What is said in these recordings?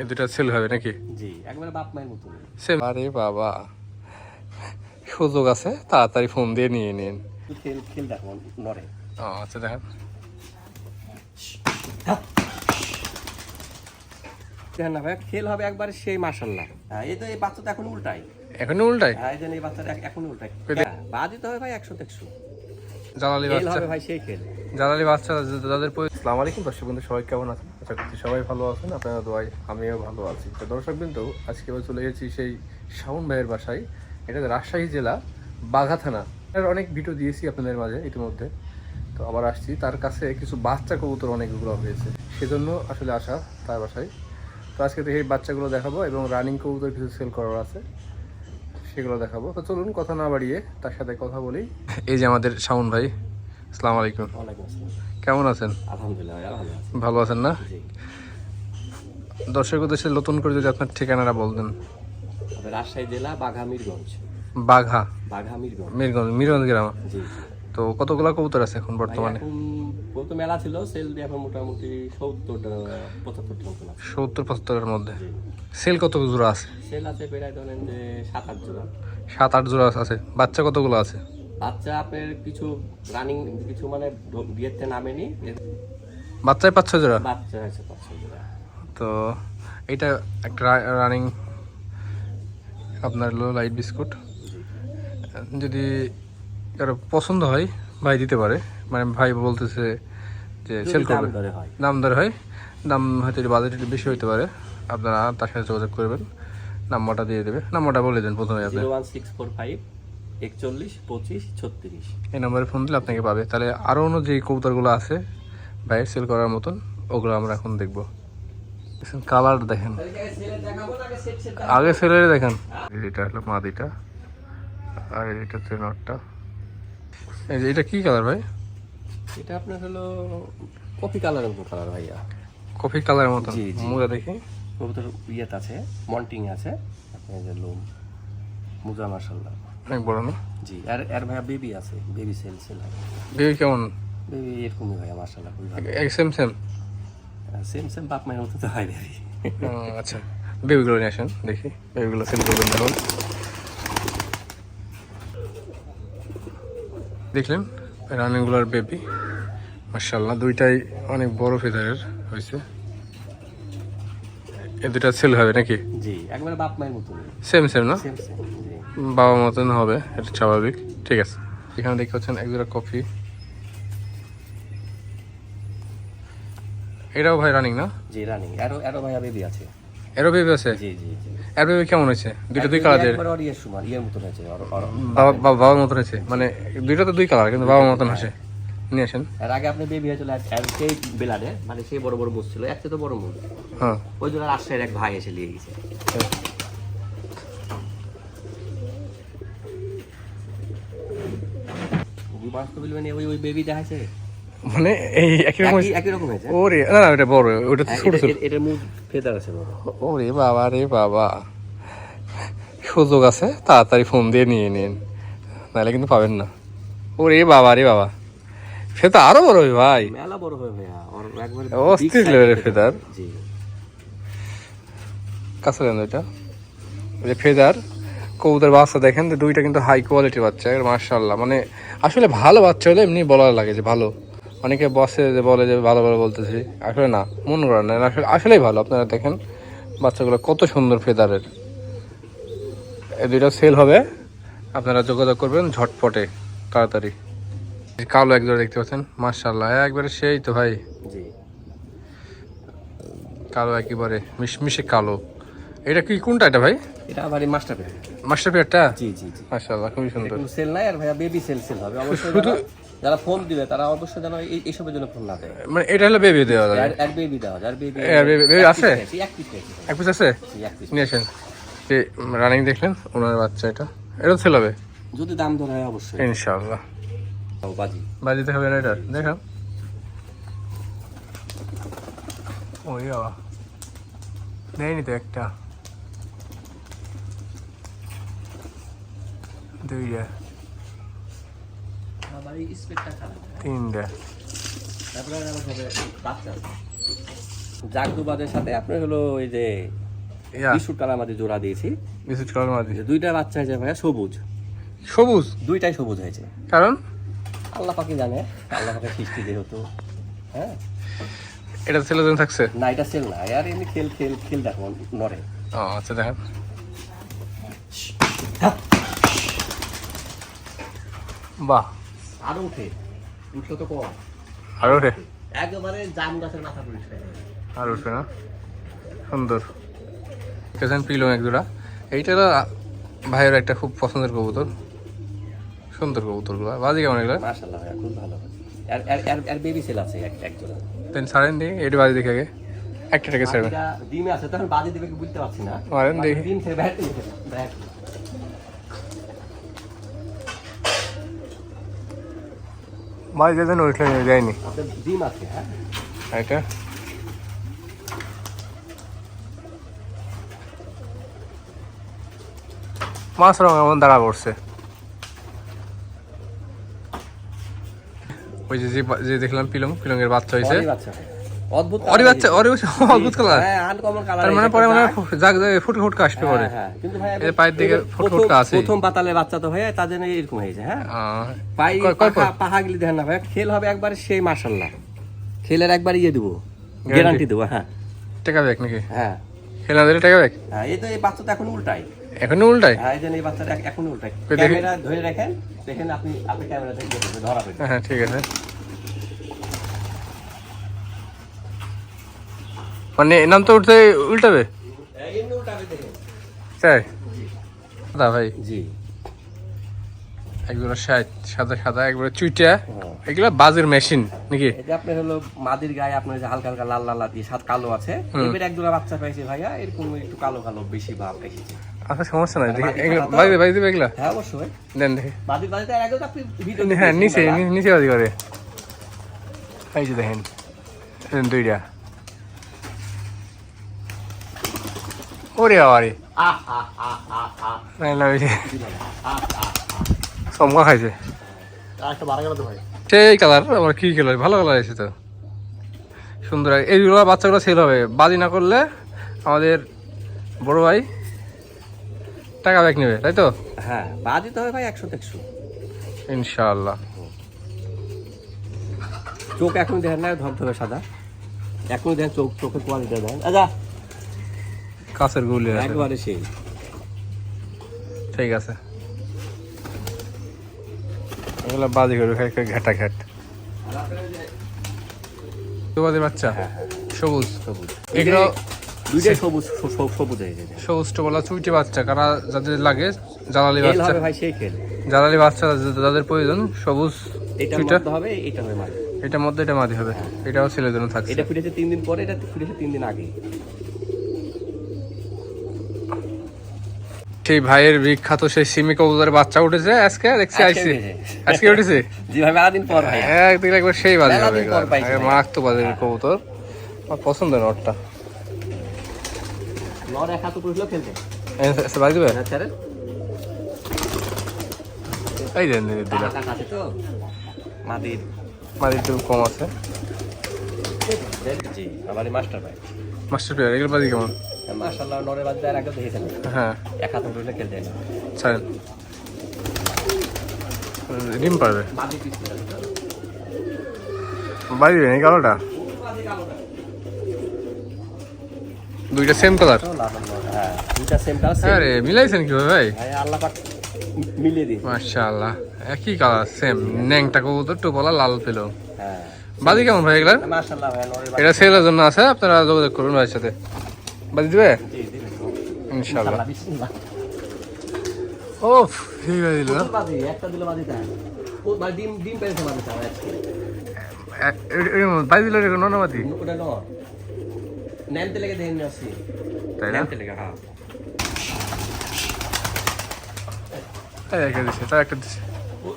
এ দুটা সেল হবে নাকি? জি একবারে বাপ মায়ের মতো। সেল আরে বাবা সুযোগ আছে তাড়াতাড়ি ফোন দিয়ে নিয়ে নিন। খেল খেল দেখো নড়ে। আচ্ছা দেখেন। দেখেন না ভাই খেল হবে একবারে সেই মার্শাল্লাহ হ্যাঁ এই তো এই বাচ্চা তো এখন উল্টাই এখন উল্টাই হ্যাঁ এই জন্য এই বাচ্চাটা এখন উল্টাই হ্যাঁ, বা দিতে হবে ভাই একশো একশো জ্বালালি খেল বাচ্চা। ভাই সেই খেল জ্বালালি বাচ্চা যাদের আসসালামু আলাইকুম দর্শক বিন্দু সবাই কেমন আছেন? আশা করছি সবাই ভালো আছেন, আপনারা দোয়াই, আমিও ভালো আছি। তো দর্শক বিন্দু, আজকে আমরা চলে গেছি সেই শাওন ভাইয়ের বাসায়। এটা রাজশাহী জেলা, বাঘা থানা। এর অনেক ভিডিও দিয়েছি আপনাদের মাঝে ইতিমধ্যে। তো আবার আসছি। তার কাছে কিছু বাচ্চা কবুতর অনেকগুলো হয়েছে। সেজন্য আসলে আসা তার বাসায়। তো আজকে থেকে এই বাচ্চাগুলো দেখাবো এবং রানিং কবুতর কিছু সেল করার আছে, সেগুলো দেখাবো। তো চলুন কথা না বাড়িয়ে তার সাথে কথা বলি। এই যে আমাদের শাওন ভাই, আসসালামু আলাইকুম। কেমন আছেন? আলহামদুলিল্লাহ ভালো আছেন না? দর্শক উদ্দেশ্যে নতুন করে যদি আপনার ঠিকানাটা বলতেন। রাজশাহী জেলা বাঘা মিরগঞ্জ। বাঘা? বাঘা মিরগঞ্জ। মিরগঞ্জ মিরগঞ্জ গ্রাম। তো কতগুলো কবুতর আছে এখন বর্তমানে? এখন মেলা ছিল সেল দিয়ে এখন মোটামুটি সত্তরটা পঁচাত্তরটা সত্তর পঁচাত্তরের মধ্যে। সেল কত জোড়া আছে? সেল আছে প্রায় ধরেন যে সাত আট জোড়া। সাত আট জোড়া আছে। বাচ্চা কতগুলো আছে? বাচ্চা আপনার কিছু রানিং কিছু মানে বিয়েতে নামেনি। বাচ্চায় পাঁচ ছয় জোড়া? বাচ্চা আছে পাঁচ ছয় জোড়া। তো এটা একটা রানিং আপনার হলো লাইট বিস্কুট যদি কারও পছন্দ হয় ভাই দিতে পারে। মানে ভাই বলতেছে যে সেল করবে। হয়। দাম দর হয়। দাম হয়তো বাজেট একটু বেশি হতে পারে। আপনারা তার সাথে যোগাযোগ করবেন। নাম্বারটা দিয়ে দেবে। নাম্বারটা বলে দেন প্রথমে আপনি। ওয়ান সিক্স ফোর ফাইভ একচল্লিশ পঁচিশ ছত্রিশ। এই নাম্বারে ফোন দিলে আপনাকে পাবে। তাহলে আরও অন্য যে কবুতরগুলো আছে বাইরে সেল করার মতন ওগুলো আমরা এখন দেখব। কালার দেখেন। আগে সেলের দেখেন। এটা হলো মাদিটা আর এটা হচ্ছে নটটা। এই যে এটা কি কালার ভাই? এটা আপনার হলো কফি কালারের মতো কালার ভাইয়া। কফি কালারের জি। মুজা দেখি। কবুতর ইয়েত আছে মন্টিং আছে। আপনার যে লোম। মুজা মার্শাল্লাহ অনেক বড় না? জি আর আর ভাইয়া বেবি আছে বেবি সেল সেল হয় বেবি কেমন? বেবি এরকমই ভাইয়া মার্শাল্লাহ খুবই ভালো। সেম সেম সেম সেম বাপ মায়ের মতো তো হয় বেবি আচ্ছা। বেবিগুলো নিয়ে আসেন দেখি। বেবিগুলো সেল করবেন দেখুন দেখলেন? রানিংগুলোর বেবি মার্শাল্লাহ দুইটাই অনেক বড় ফেদারের হয়েছে। দুটা সেল হবে নাকি? জি একবারে বাপ মায়ের মতো সেম সেম না? বাবা মতন হবে এটা স্বাভাবিক। ঠিক আছে। এখানে দেখতে পাচ্ছেন এক কফি। এটাও ভাই রানিং না? জি রানিং বেবি আছে। এরও বেবি আছে? জি জি জি। এর বেবি কেমন হয়েছে? দুইটা দুই কালারের একবার ইয়ের সমান ইয়ের হয়েছে বাবা বাবা- বাবার মতন আছে মানে দুইটা তো দুই কালার কিন্তু বাবার মতন আছে নিয়ে আসেন। এর আগে আপনি বেবি হয়েছিল এক- এক সেই বেলারে মানে সেই বড় বড় ছিল তো বড় হ্যাঁ। ওই জন্য রাজশাহীর এক ভাই এসে নিয়ে গেছে। মানে ওই ওই বেবি দেখাচ্ছে মানে এই একই রকম একই রকম হয়েছে? ওরে না না ওটা বড় ওটা ছোট ছোট। এটা- এটার মুখ ফেদার আছে বড়। ওরে বাবা রে বাবা। সুযোগ আছে তাড়াতাড়ি ফোন দিয়ে নিয়ে নিন। নাহলে কিন্তু পাবেন না। ওরে বাবা রে বাবা। সে তো আরও বড় হবে ভাই। মেলা বড় ভাইয়া। ওর একবারে অস্থির এর ফেদার। জি। কাছে দেন ওইটা ওই যে ফেদার কবুতর বাচ্চা দেখেন যে দুইটা কিন্তু হাই কোয়ালিটির বাচ্চা মার্শাল্লাহ মানে আসলে ভালো বাচ্চা হলে এমনি বলা লাগে যে ভালো। অনেকে বসে যে বলে যে ভালো ভালো বলতেছি। আসলে না মন করেন না। আসলে আসলেই ভালো। আপনারা দেখেন বাচ্চাগুলো কত সুন্দর ফেদারের। এই দুইটা সেল হবে। আপনারা যোগাযোগ করবেন ঝটপটে তাড়াতাড়ি। কালো একজোড়া দেখতে পাচ্ছেন মার্শাল্লাহ একবারে সেই তো ভাই। জি। কালো একেবারে মিশমিশে কালো। এটা কি কোনটা এটা ভাই? এটা আবার মাস্টার পেয়ার মাস্টার পেয়ারটা? জি জি জি। মাশাআল্লাহ খুবই সুন্দর। কোনো সেল নাই আর ভাইয়া বেবি সেল সেল হবে। অবশ্যই শুধু- যারা- যারা ফোন দিবে তারা অবশ্যই যেন এই- জন্য ফোন না দেয়। মানে এটা হলো বেবি দেওয়া যাবে। আর আর বেবি দেওয়া আর বেবি আর baby- baby আছে? এক পিস এক পিস আছে? এক পিস নিয়ে আসেন। যে রানিং দেখলেন ওনার বাচ্চা এটা। এটা সেল হবে? যদি দাম ধরে হয় অবশ্যই। ইনশাআল্লাহ। ও, বাজি। বাজিতে হবে না এটা? দেখাম ওই বাবা। নেয়নি তো একটা। দুইটা তিনটা। জাগদুবাদের সাথে আপনার হলো ওই যে জোড়া দিয়েছি। দুইটা বাচ্চা হয়েছে ভাইয়া সবুজ। সবুজ? দুইটাই সবুজ হয়েছে। কারণ? আল্লাহ পাকি জানে। আল্লাহ পাকে সৃষ্টি যেহেতু। হ্যাঁ? এটা জন থাকছে? না এটা সেল না। আর এমনি খেল খেল খেল দেখো নরে ও আচ্ছা দেখেন। বাহ। আরও উঠে। উঠল তো কম। আর ওঠে একেবারে জাম গাছের মাথা পড়েছে আর উঠবে না? সুন্দর। পিলং এক জোড়া। এইটা ভাইয়ের একটা খুব পছন্দের কবুতর। সুন্দর কবুতরগুলো। বাজি কেমন এগুলো? মাশাআল্লাহ ভাইয়া খুব ভালো আর আর আর আর বেবি সেল আছে এক এক জোড়া। দেন সারেন দিই এটি বাজি দেখে আগে। একটা টাকা ছাড়বেন ডিমে আছে তখন বাজি দিবে কি বুঝতে পারছি না। মারেন দেখি। ডিম থেকে ব্যাট ব্যাট বাজি যেতেন উঠলে যায়নি। আপনার ডিম আছে হ্যাঁ? এটা মাছ রঙ এমন দাঁড়া পড়ছে ওই যে যে দেখলাম পিলং পিলংয়ের বাচ্চা হয়েছে অরি অদ্ভুত অরি বাচ্চা অরি অদ্ভুত কালার হ্যাঁ আনকমন কালার তার মানে পরে মানে জাগ জাগ ফুটে আসবে পরে। হ্যাঁ কিন্তু ভাই এই পায়ের দিকে ফুট ফুটকা আছে প্রথম পাতালে বাচ্চা তো হয়ে তার জন্য এরকম হয়েছে হ্যাঁ? পাই কয়- কয় পাহা পাহা দেখেন না ভাই খেল হবে একবার সেই খেলের একবার ইয়ে দেবো গ্যারান্টি দেবো হ্যাঁ। টাকা নাকি? হ্যাঁ। খেলা দিলে টাকা দেখ হ্যাঁ এই তো এই বাচ্চা তো এখন উল্টাই এখনও উল্টাই হ্যাঁ এই যে এই বাচ্চাটা এখন উল্টাই ক্যামেরা ধরে রাখেন দেখেন আপনি আপনি ক্যামেরা থেকে ধরা পড়বে হ্যাঁ ঠিক আছে। মানে নাম তো উঠতে উল্টাবে? এমনি উল্টাবে দেখেন। স্যার। দাদা ভাই। জি। একগুলো সাদা সাদা একবারে চুইটা। এগুলো বাজের মেশিন নাকি? এটা আপনার হলো মাদির গায়ে আপনার যে হালকা হালকা লাল লাল দিয়ে সাত কালো আছে। এবার এক দুটা বাচ্চা পাইছে ভাইয়া এরকম একটু কালো কালো বেশি ভাব এসেছে। আচ্ছা সমস্যা নাই দেখি এগুলো বাজি বাজি দেবে এগুলা? হ্যাঁ অবশ্যই। দেন দেখি। মাদির বাড়িতে এর আগেও আপনি ভিডিও হ্যাঁ নিচে নিচে বাজি করে। এই যে দেখেন দুইটা। ওরে আরে আহ আহ আহ আহ আহ। নাই না আহ আহ। চমকা খাইছে সেই কালার আমার কি কালার ভালো কালার আছে তো। সুন্দর এইগুলো বাচ্চাগুলো সেল হবে। বাজি না করলে আমাদের বড় ভাই টাকা ব্যাগ নেবে তাই তো? হ্যাঁ বাজি তো হবে ভাই একশো একশো ইনশাআল্লাহ। চোখ এখন দেখেন না ধবধবে সাদা। এখন দেখেন চোখ চোখের কোয়ালিটি দেখেন। আচ্ছা। কাছের গুলি একবারে সেই। ঠিক আছে। এগুলো বাজি করবে খাই খাই ঘাটা ঘাট। তোমাদের বাচ্চা? হ্যাঁ হ্যাঁ। সবুজ? সবুজ। এগুলো দুইটাই সবুজ সবুজ হয়ে বলা চুইটি বাচ্চা কারা যাদের লাগে জ্বালালি বাচ্চা। হবে ভাই সেই খেল। জ্বালালি বাচ্চা যাদের প্রয়োজন সবুজ চুইটা। হবে এটা হবে মাঝে এটার মধ্যে এটা মাদি হবে। এটাও ছেলের জন্য থাকছে। এটা ফুটেছে তিন দিন পরে এটা ফুটেছে তিন দিন আগে। সেই ভাইয়ের বিখ্যাত সেই সিমি কবুতরের বাচ্চা উঠেছে আজকে দেখছি আইসি। আজকে উঠেছে? জি ভাই মেলা দিন পর ভাই। একদিন একবার সেই বাজে হবে বাজে কবুতর। আমার পছন্দ নটটা। নর এক হাত খেলতে বাজি দেবে? এই দেন দিলাম। তো। মাদির। মাদি একটু কম আছে। জি আমার মাস্টার ভাই। মাস্টার প্লেয়ার এগুলো বাজি কেমন? মাশাআল্লাহ নরের বাদ দেওয়ার আগে দেখেছেন। হ্যাঁ। এক হাত উপরে খেলতে ছাড়েন। ডিম পারবে? মাদি পিস এই কালোটা? দুইটা সেম কালার হ্যাঁ। দুইটা সেম কালার আরে মিলাইছেন কীভাবে ভাই? আল্লাহ পাক মিলিয়ে দিন মাশাআল্লাহ একই কালার সেম ন্যাংটা কবুতর টোপলা লাল পেল। হ্যাঁ। বাজি কেমন ভাই মাশাআল্লাহ ভাই এটা সেলের জন্য আছে আপনারা যোগাযোগ করুন ভাইয়ের সাথে। বাজি দিবে? ইনশাআল্লাহ। আল্লাহ বিসমিল্লাহ। ও ঠিক আছে দিল। বাজি একটা দিলে বাজি তাই ও ডিম ডিম পেয়েছে বাজি তাই বাজি দিল রে নন বাজি ওটা নর নেনতে লেগে দেখেন আসছি। তাই না? নেনতে লেগে হ্যাঁ। তাই একটা দিছে তাই একটা দিছে।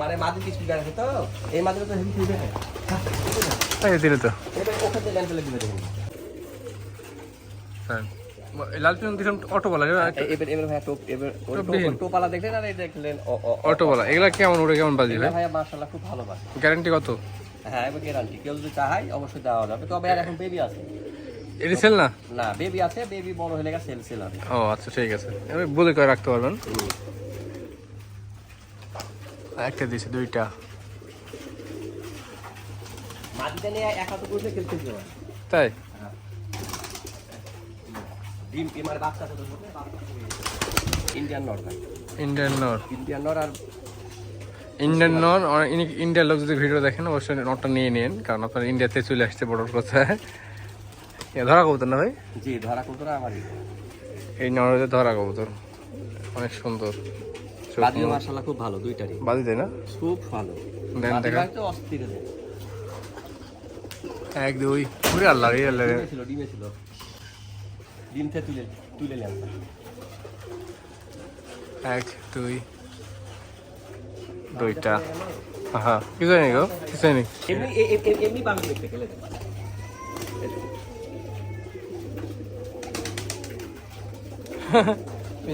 মানে মাদি কিছু আছে তো? এই মাদিটা তো হেভি হ্যাঁ তাই দিল তো। ওখানে নেনতে লেগে দেখেন এই লাল পিন দিলাম অটো এবার এবার ভাই টোপ এবার টোপালা দেখলেন আর এই দেখলেন ও ও অটো বলা এগুলা কেমন ওটা কেমন বাজি ভাই? ভাই মাশাআল্লাহ খুব ভালো বাসে গ্যারান্টি কত? হ্যাঁ এবার গ্যারান্টি। কেউ যদি চায় অবশ্যই দেওয়া যাবে। তবে আর এখন বেবি আছে। এটি সেল না? না বেবি আছে বেবি বড় হলে গেছে সেল সেল ও আচ্ছা ঠিক আছে। এবার বলে করে রাখতে পারবেন। একটা দিয়েছে দুইটা। মাটিতে নিয়ে এক হাতে খেলতে তাই? ডিম এমার বাচ্চা তো ইন্ডিয়ান নর ভাই। ইন্ডিয়ান নর। ইন্ডিয়ান নর আর ইন্ডিয়ান নর ইন্ডিয়ার লোক যদি ভিডিও দেখেন অবশ্যই নটটা নিয়ে নিন কারণ আপনার ইন্ডিয়াতে চলে আসছে বড় কথা। এ ধরা কবুতর না ভাই? জি ধরা কুকুরা আমারই। এই নরের ধরা কবুতর। অনেক সুন্দর। বাদিও মাশাআল্লাহ খুব ভালো দুইটারই। বাদি দেয় না? খুব ভালো। দেন দেখা। তো অস্থির দেয় এক দুই। পুরে আল্লাহ রে আল্লাহ। ছিল ডিমে ছিল। ডিম থেকে তুলে তুলে নেন। এক দুই দুইটা। হ্যাঁ কিছু নেই গো কিছু নেই এমনি এমনি বাংলা দেখতে গেলে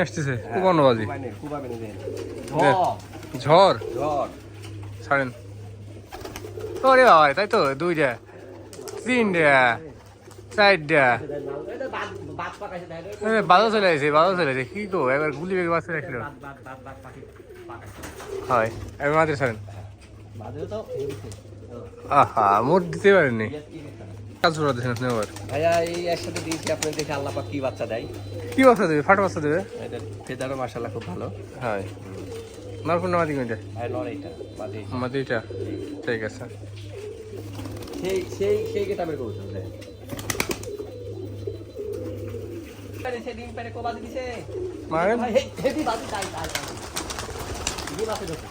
আসতেছে। দেন। ঝড়। ছাড়েন। ওরে বাবা তাই তো? দুইটা। তিনটা। চারটা এই তো বাদ- বাদ পাকাইছে দেয়, এই তো বাজা চলে আসে বাজা চলে আসে। কি গো একবার গুলি বেগে রাখল। হয় মাত্র ছাড়েন। আহা মোট দিতে পারেননি। ইয়ে- ইয়ে কাজ করে দিয়েছেন আপনি আবার। ভাইয়া এই একসাথে দিয়েছি আপনি দেখে আল্লাহ পাক কি বাচ্চা দেয়। কি বাচ্চা দেবে? ফাটা বাচ্চা দেবে? এটা ফেদারও মাশাআল্লাহ খুব ভালো। হয়। মাদি কোনটা? মাদিটা ঠিক আছে। সেই সেই সেই গেটামের কবুতর দেয় আরে সে ডিম পেরে কোবাদি দিছে হেভি বাদি তাই তাই তাই। ডিম আছে দেখো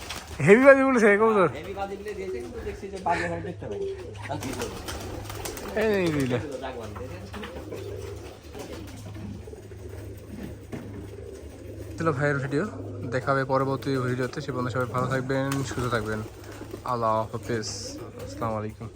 হেভি বাজি বলেছে কবুতর। হেভি বাদি দিলে দিয়েছে কিন্তু দেখছি যে বাদি দেখতে পাই আর কি করব? এই দিলে ছিল ভাইয়ের ভিডিও দেখা হবে পরবর্তী ভিডিওতে। সে পর্যন্ত সবাই ভালো থাকবেন সুস্থ থাকবেন। আল্লাহ হাফিজ। আসসালামু আলাইকুম।